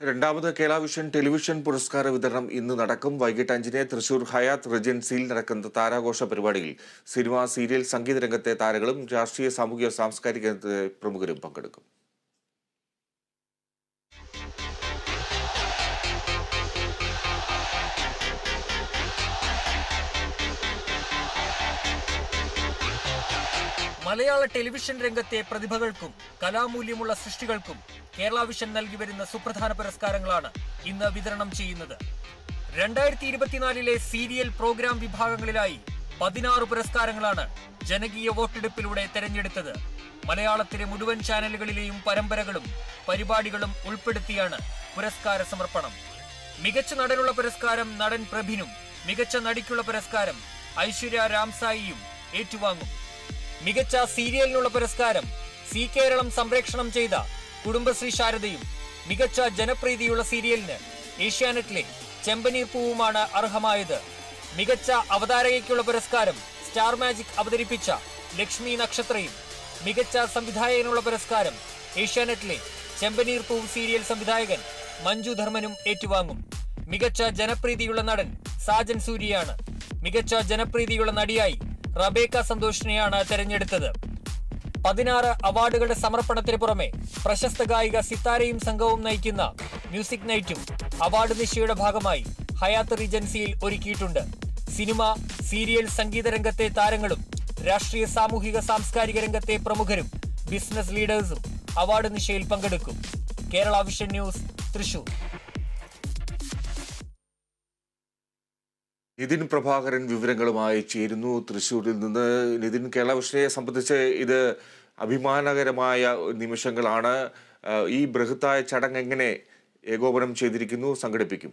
രണ്ടാമത് Kerala vision television പുരസ്കാര വിതരണം ഇന്ന് നടക്കും. വൈകിട്ട് അഞ്ചിന് തൃശൂർ ഹയാത്ത് റെജൻസിയിൽ നടക്കുന്ന താരാഘോഷ പരിപാടിയിൽ സിനിമ സീരിയൽ സംഗീത രംഗത്തെ താരങ്ങളും രാഷ്ട്രീയ സാമൂഹിക സാംസ്കാരിക രംഗത്തെ പ്രമുഖരും പങ്കെടുക്കും. മലയാള ടെലിവിഷൻ രംഗത്തെ പ്രതിഭകൾക്കും കലാമൂല്യമുള്ള സൃഷ്ടികൾക്കും കേരള വിഷൻ നൽകി വരുന്ന സുപ്രധാന പുരസ്കാരങ്ങളാണ് ഇന്ന് വിതരണം ചെയ്യുന്നത്. രണ്ടായിരത്തി ഇരുപത്തിനാലിലെ സീരിയൽ പ്രോഗ്രാം വിഭാഗങ്ങളിലായി പതിനാറ് പുരസ്കാരങ്ങളാണ് ജനകീയ വോട്ടെടുപ്പിലൂടെ തെരഞ്ഞെടുത്തത്. മലയാളത്തിലെ മുഴുവൻ ചാനലുകളിലെയും പരമ്പരകളും പരിപാടികളും ഉൾപ്പെടുത്തിയാണ് പുരസ്കാര സമർപ്പണം. മികച്ച നടനുള്ള പുരസ്കാരം നടൻ പ്രഭിനും മികച്ച നടിക്കുള്ള പുരസ്കാരം ഐശ്വര്യ രാംസായിയും ഏറ്റുവാങ്ങും. മികച്ച സീരിയലിനുള്ള പുരസ്കാരം സി കേരളം സംപ്രേക്ഷണം ചെയ്ത കുടുംബശ്രീ ശാരദയും മികച്ച ജനപ്രീതിയുള്ള സീരിയലിന് ഏഷ്യാനെറ്റിലെ ചെമ്പനീർ പൂവുമാണ് അർഹമായത്. മികച്ച അവതാരകയ്ക്കുള്ള പുരസ്കാരം സ്റ്റാർ മാജിക് അവതരിപ്പിച്ച ലക്ഷ്മി നക്ഷത്രയും മികച്ച സംവിധായകനുള്ള പുരസ്കാരം ഏഷ്യാനെറ്റിലെ ചെമ്പനീർ പൂവ് സീരിയൽ സംവിധായകൻ മഞ്ജു ധർമ്മനും ഏറ്റുവാങ്ങും. മികച്ച ജനപ്രീതിയുള്ള നടൻ സാജൻ സൂര്യയാണ്. മികച്ച ജനപ്രീതിയുള്ള നടിയായി റബേക്ക സന്തോഷിനെയാണ് തെരഞ്ഞെടുത്തത്. പതിനാറ് അവാർഡുകളുടെ സമർപ്പണത്തിന് പുറമെ പ്രശസ്ത ഗായിക സിത്താരയും സംഘവും നയിക്കുന്ന മ്യൂസിക് നൈറ്റും അവാർഡ് നിശയുടെ ഭാഗമായി ഹയാത്ത് റീജൻസിയിൽ ഒരുക്കിയിട്ടുണ്ട്. സിനിമ സീരിയൽ സംഗീത രംഗത്തെ താരങ്ങളും രാഷ്ട്രീയ സാമൂഹിക സാംസ്കാരിക രംഗത്തെ പ്രമുഖരും ബിസിനസ് ലീഡേഴ്സും അവാർഡ് നിശയിൽ പങ്കെടുക്കും. Kerala vision news Thrissur. Nitin Prabhakaran വിവരങ്ങളുമായി ചേരുന്നു. തൃശ്ശൂരിൽ നിന്ന് നിതിൻ കേരള വിഷയെ സംബന്ധിച്ച് ഇത് അഭിമാനകരമായ നിമിഷങ്ങളാണ്. ഈ ബൃഹത്തായ ചടങ്ങ് എങ്ങനെ ഏകോപനം ചെയ്തിരിക്കുന്നു? സംഘടിപ്പിക്കും.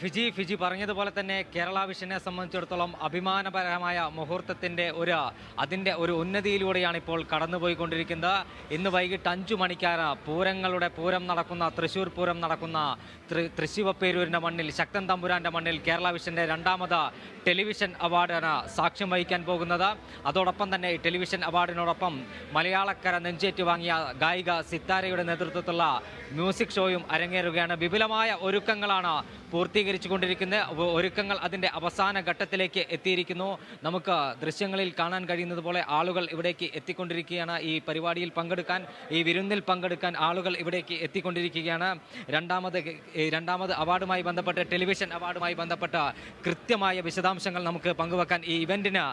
ഫിജി ഫിജി പറഞ്ഞതുപോലെ തന്നെ കേരള വിഷനെ സംബന്ധിച്ചിടത്തോളം അഭിമാനപരമായ മുഹൂർത്തത്തിന്റെ ഒരു അതിന്റെ ഒരു ഉന്നതിയിലൂടെയാണ് ഇപ്പോൾ കടന്നുപോയിക്കൊണ്ടിരിക്കുന്നത്. ഇന്ന് വൈകിട്ട് അഞ്ചു മണിക്കാണ് പൂരങ്ങളുടെ പൂരം നടക്കുന്ന തൃശ്ശൂർ പൂരം നടക്കുന്ന തൃശ്ശിവപ്പേരൂരിന്റെ മണ്ണിൽ ശക്തൻ തമ്പുരാന്റെ മണ്ണിൽ കേരള വിഷന്റെ രണ്ടാമത് ടെലിവിഷൻ അവാർഡാണ് സാക്ഷ്യം വഹിക്കാൻ പോകുന്നത്. അതോടൊപ്പം തന്നെ ഈ ടെലിവിഷൻ അവാർഡിനോടൊപ്പം മലയാളക്കര നെഞ്ചേറ്റ് വാങ്ങിയ ഗായിക സിത്താരയുടെ നേതൃത്വത്തിലുള്ള മ്യൂസിക് ഷോയും അരങ്ങേറുകയാണ്. വിപുലമായ ഒരുക്കങ്ങളാണ് പൂർത്തീകരിച്ചു കൊണ്ടിരിക്കുന്നത് ഒരുക്കങ്ങൾ അതിന്റെ അവസാന ഘട്ടത്തിലേക്ക് എത്തിയിരിക്കുന്നു. നമുക്ക് ദൃശ്യങ്ങളിൽ കാണാൻ കഴിയുന്നത് പോലെ ആളുകൾ ഇവിടേക്ക് എത്തിക്കൊണ്ടിരിക്കുകയാണ്. ഈ പരിപാടിയിൽ പങ്കെടുക്കാൻ ഈ വിരുന്നിൽ പങ്കെടുക്കാൻ ആളുകൾ ഇവിടേക്ക് എത്തിക്കൊണ്ടിരിക്കുകയാണ്. രണ്ടാമത് രണ്ടാമത് അവാർഡുമായി ബന്ധപ്പെട്ട് ടെലിവിഷൻ അവാർഡുമായി ബന്ധപ്പെട്ട കൃത്യമായ വിശദാംശങ്ങൾ നമുക്ക് പങ്കുവെക്കാൻ ഈ ഇവന്റിന്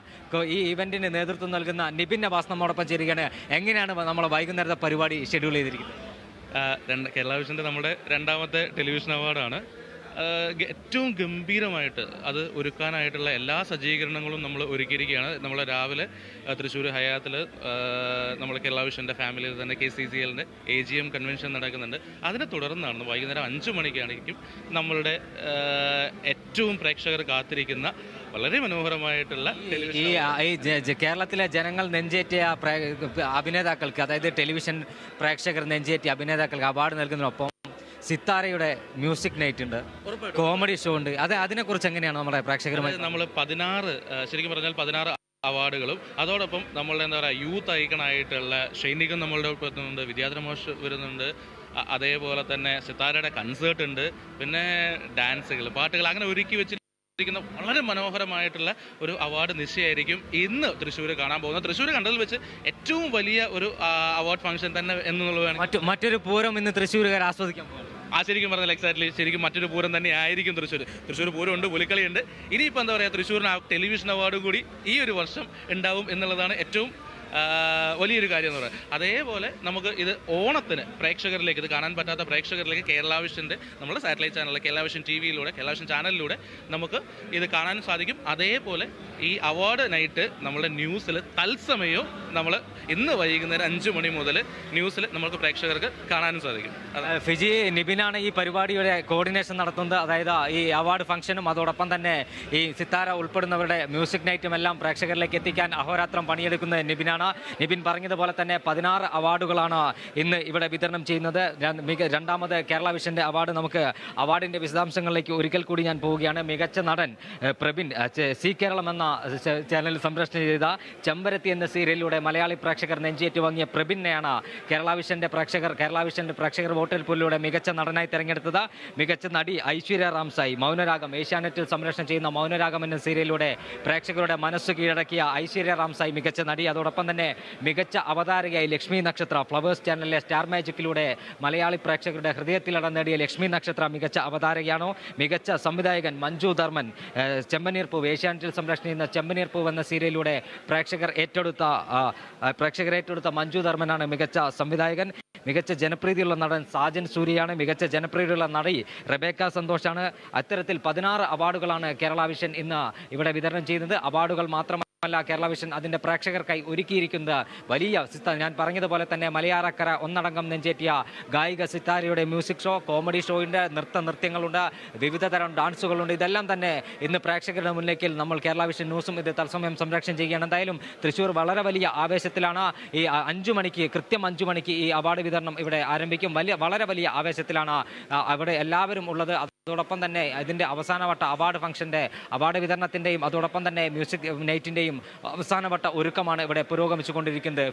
ഈ ഇവന്റിന് നേതൃത്വം നൽകുന്ന നിബിൻ നവാസ് നമ്മോടൊപ്പം ചേരുകയാണ്. എങ്ങനെയാണ് നമ്മൾ വൈകുന്നേരത്തെ പരിപാടി ഷെഡ്യൂൾ ചെയ്തിരിക്കുന്നത്? കേരള വിഷന്റെ നമ്മുടെ രണ്ടാമത്തെ ടെലിവിഷൻ അവാർഡാണ്. ഏറ്റവും ഗംഭീരമായിട്ട് അത് ഒരുക്കാനായിട്ടുള്ള എല്ലാ സജ്ജീകരണങ്ങളും നമ്മൾ ഒരുക്കിയിരിക്കുകയാണ്. നമ്മൾ രാവിലെ തൃശ്ശൂർ ഹയാത്തിൽ നമ്മൾ കേരള വിഷന്റെ ഫാമിലിയിൽ തന്നെ കെ സി സി എല്ലിന്റെ എ ജി എം കൺവെൻഷൻ നടക്കുന്നുണ്ട്. അതിനെ തുടർന്നാണ് വൈകുന്നേരം അഞ്ച് മണിക്കാണെങ്കിലും നമ്മളുടെ ഏറ്റവും പ്രേക്ഷകർ കാത്തിരിക്കുന്ന വളരെ മനോഹരമായിട്ടുള്ള ഈ കേരളത്തിലെ ജനങ്ങൾ നെഞ്ചേറ്റിയ അഭിനേതാക്കൾക്ക് അതായത് ടെലിവിഷൻ പ്രേക്ഷകർ നെഞ്ചേറ്റിയ അഭിനേതാക്കൾക്ക് അവാർഡ് നൽകുന്നതിനൊപ്പം സിത്താരയുടെ മ്യൂസിക് നൈറ്റ് ഉണ്ട്. കോമഡി ഷോ ഉണ്ട്. അത് അതിനെക്കുറിച്ച് എങ്ങനെയാണ് നമ്മുടെ പ്രേക്ഷകരുമായി നമ്മൾ പതിനാറ് ശരിക്കും പറഞ്ഞാൽ പതിനാറ് അവാർഡുകളും അതോടൊപ്പം നമ്മളുടെ എന്താ പറയുക യൂത്ത് ഐക്കണായിട്ടുള്ള ഷൈനികം നമ്മളുടെ എത്തുന്നുണ്ട് വിദ്യാധര മോഷ് വരുന്നുണ്ട് അതേപോലെ തന്നെ സിത്താരയുടെ കൺസേർട്ട് ഉണ്ട് പിന്നെ ഡാൻസുകൾ പാട്ടുകൾ അങ്ങനെ ഒരുക്കി വെച്ചിരിക്കുന്ന വളരെ മനോഹരമായിട്ടുള്ള ഒരു അവാർഡ് നിശ്ചയമായിരിക്കും ഇന്ന് തൃശ്ശൂർ കാണാൻ പോകുന്നത്. തൃശ്ശൂർ കണ്ടതിൽ വെച്ച് ഏറ്റവും വലിയ ഒരു അവാർഡ് ഫംഗ്ഷൻ തന്നെ എന്നുള്ളതാണ്. മറ്റൊരു പൂരം ഇന്ന് തൃശ്ശൂരുകാർ ആസ്വദിക്കാൻ പോകുന്നു. ആ ശരിക്കും പറഞ്ഞാൽ എക്സാക്ട്ലി ശരിക്കും മറ്റൊരു പൂരം തന്നെ ആയിരിക്കും തൃശ്ശൂർ തൃശ്ശൂർ പൂരം ഉണ്ട്. പുലിക്കളിയുണ്ട് ഇനിയിപ്പോൾ എന്താ പറയുക തൃശ്ശൂരിന് ആ ടെലിവിഷൻ അവാർഡും കൂടി ഈ ഒരു വർഷം ഉണ്ടാവും എന്നുള്ളതാണ് ഏറ്റവും വലിയൊരു കാര്യം എന്ന് പറയുന്നത് അതേപോലെ നമുക്ക് ഇത് ഓണത്തിന് പ്രേക്ഷകരിലേക്ക് ഇത് കാണാൻ പറ്റാത്ത പ്രേക്ഷകരിലേക്ക് കേരള വിഷന്റെ നമ്മുടെ സാറ്റലൈറ്റ് ചാനലിൽ കേരളാവിഷൻ ടി വിയിലൂടെ കേരള വിഷൻ ചാനലിലൂടെ നമുക്ക് ഇത് കാണാൻ സാധിക്കും. അതേപോലെ ഈ അവാർഡ് നൈറ്റ് നമ്മുടെ ന്യൂസിൽ തത്സമയവും നമ്മൾ ഇന്ന് വൈകുന്നേരം അഞ്ച് മണി മുതൽ ന്യൂസിൽ നമുക്ക് പ്രേക്ഷകർക്ക് കാണാനും സാധിക്കും. ഫിജി നിബിനാണ് ഈ പരിപാടിയുടെ കോർഡിനേഷൻ നടത്തുന്നത്. അതായത് ഈ അവാർഡ് ഫംഗ്ഷനും അതോടൊപ്പം തന്നെ ഈ സിത്താര ഉൾപ്പെടുന്നവരുടെ മ്യൂസിക് നൈറ്റും എല്ലാം പ്രേക്ഷകരിലേക്ക് എത്തിക്കാൻ അഹോരാത്രം പണിയെടുക്കുന്ന നിബിനാണ്. തന്നെയാണ് നിബിൻ പറഞ്ഞതുപോലെ തന്നെ പതിനാറ് അവാർഡുകളാണ് ഇന്ന് ഇവിടെ വിതരണം ചെയ്യുന്നത്. രണ്ടാമത് കേരള വിഷന്റെ അവാർഡ് നമുക്ക് അവാർഡിന്റെ വിശദാംശങ്ങളിലേക്ക് ഒരിക്കൽ കൂടി ഞാൻ പോവുകയാണ്. മികച്ച നടൻ പ്രബിൻ സി കേരളം എന്ന ചാനൽ സംപ്രേഷണം ചെയ്ത ചെമ്പരത്തി എന്ന സീരിയലിലൂടെ മലയാളി പ്രേക്ഷകർ നെഞ്ചേറ്റ് വാങ്ങിയ പ്രബിനെയാണ് കേരള വിഷന്റെ പ്രേക്ഷകർ കേരള വിഷന്റെ പ്രേക്ഷകർ വോട്ടെടുപ്പിലൂടെ മികച്ച നടനായി തെരഞ്ഞെടുത്തത്. മികച്ച നടി ഐശ്വര്യ റാംസായി. മൗനരാഗം ഏഷ്യാനെറ്റിൽ സംപ്രേഷണം ചെയ്യുന്ന മൗനരാഗം എന്ന സീരിയലിലൂടെ പ്രേക്ഷകരുടെ മനസ്സ് കീഴടക്കിയ ഐശ്വര്യ റാംസായി മികച്ച നടി. അതോടൊപ്പം തന്നെ മികച്ച അവതാരകയായി ലക്ഷ്മി നക്ഷത്ര. ഫ്ലവേഴ്സ് ചാനലിലെ സ്റ്റാർ മാജിക്കിലൂടെ മലയാളി പ്രേക്ഷകരുടെ ഹൃദയത്തിൽ ഇടം നേടിയ ലക്ഷ്മി നക്ഷത്ര മികച്ച അവതാരകയാണോ? മികച്ച സംവിധായകൻ മഞ്ജു ധർമ്മൻ ചെമ്പനീർ ഏഷ്യാനെറ്റിൽ സംരക്ഷണം ചെയ്യുന്ന ചെമ്പനീർ എന്ന സീരിയലിലൂടെ പ്രേക്ഷകർ ഏറ്റെടുത്ത പ്രേക്ഷകർ ഏറ്റെടുത്ത മഞ്ജു ധർമ്മനാണ് മികച്ച സംവിധായകൻ. മികച്ച ജനപ്രീതിയുള്ള നടൻ സാജൻ സൂര്യയാണ്. മികച്ച ജനപ്രീതിയുള്ള നടി റബേക്ക സന്തോഷാണ്. അത്തരത്തിൽ പതിനാറ് അവാർഡുകളാണ് കേരള വിഷൻ ഇന്ന് ഇവിടെ വിതരണം ചെയ്യുന്നത്. അവാർഡുകൾ മാത്രമല്ല കേരള വിഷൻ അതിന്റെ പ്രേക്ഷകർക്കായി ഒരുക്കിയിരിക്കുന്നത് വലിയ സിത്ത ഞാൻ പറഞ്ഞതുപോലെ തന്നെ മലയാളക്കര ഒന്നടങ്കം നെഞ്ചേറ്റിയ ഗായിക സിത്താരയുടെ മ്യൂസിക് ഷോ കോമഡി ഷോയുണ്ട് നൃത്ത നൃത്യങ്ങളുണ്ട് വിവിധ തരം ഡാൻസുകളുണ്ട്. ഇതെല്ലാം തന്നെ ഇന്ന് പ്രേക്ഷകരുടെ മുന്നിലേക്ക് നമ്മൾ കേരള വിഷൻ ന്യൂസും ഇത് തത്സമയം സംരക്ഷണം ചെയ്യുകയാണ്. എന്തായാലും തൃശ്ശൂർ വളരെ വലിയ ആവേശത്തിലാണ് ഈ അഞ്ചു മണിക്ക് കൃത്യം അഞ്ചു മണിക്ക് ഈ അവാർഡ് വിതരണം ഇവിടെ ആരംഭിക്കും. വലിയ വളരെ വലിയ ആവേശത്തിലാണ് അവിടെ എല്ലാവരും ഉള്ളത്. അതോടൊപ്പം തന്നെ ഇതിന്റെ അവസാനവട്ട അവാർഡ് ഫംഗ്ഷന്റെ അവാർഡ് വിതരണത്തിന്റെയും അതോടൊപ്പം തന്നെ മ്യൂസിക് നൈറ്റിന്റെയും അവസാനവട്ട ഒരുക്കമാണ് ഇവിടെ പുരോഗമിച്ചുകൊണ്ടിരിക്കുന്നത്.